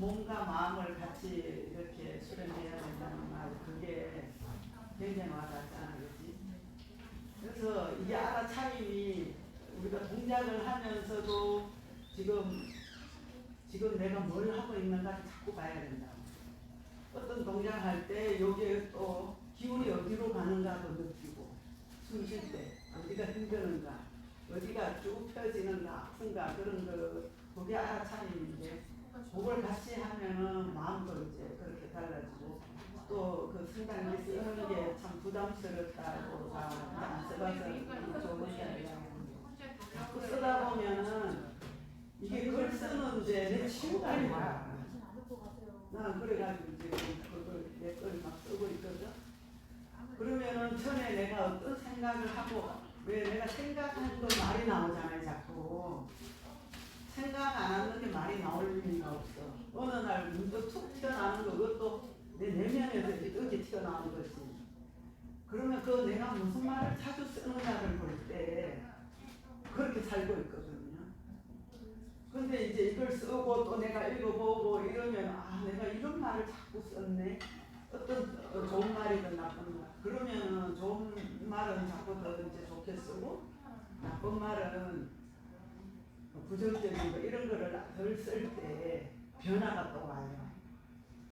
몸과 마음을 같이 이렇게 수련해야 된다는 말 그게 굉장히 와닿잖아 그렇지? 그래서 이게 알아차림이 우리가 동작을 하면서도 지금 지금 내가 뭘 하고 있는가 자꾸 봐야 된다. 어떤 동작을 할때 여기에 또 기운이 어디로 가는가도 느끼고 숨 쉴 때 어디가 힘드는가 어디가 쭉 펴지는가 아픈가 그런 거 그게 알아차림인데 그걸 같이 하면은 마음도 이제 그렇게 달라지고 또 그 순간에 쓰는 게 참 부담스럽다고 다안 써봐서 좋은 게 아니라 자꾸 쓰다 보면은 이게 글 쓰는데 내 시간이 와. 나는 그래가지고 지금 그걸 내걸막 쓰고 있거든. 그러면은 전에 내가 어떤 생각을 하고 왜 내가 생각한 거 말이 나오잖아요 자꾸. 생각 안 하는 게 말이 나올 리가 없어. 어느 날 문득 툭 튀어나오는 거 그것도 내 내면에서 이렇게 튀어나오는 거지. 그러면 그 내가 무슨 말을 자주 쓰는가를 볼 때 그렇게 살고 있거든요. 근데 이제 이걸 쓰고 또 내가 읽어보고 이러면 아 내가 이런 말을 자꾸 썼네. 어떤 어, 좋은 말이든 나쁜 말. 그러면은 좋은 말은 자꾸 더 이제 좋게 쓰고 나쁜 말은 부정적인 거 이런 거를 덜 쓸 때 변화가 또 와요.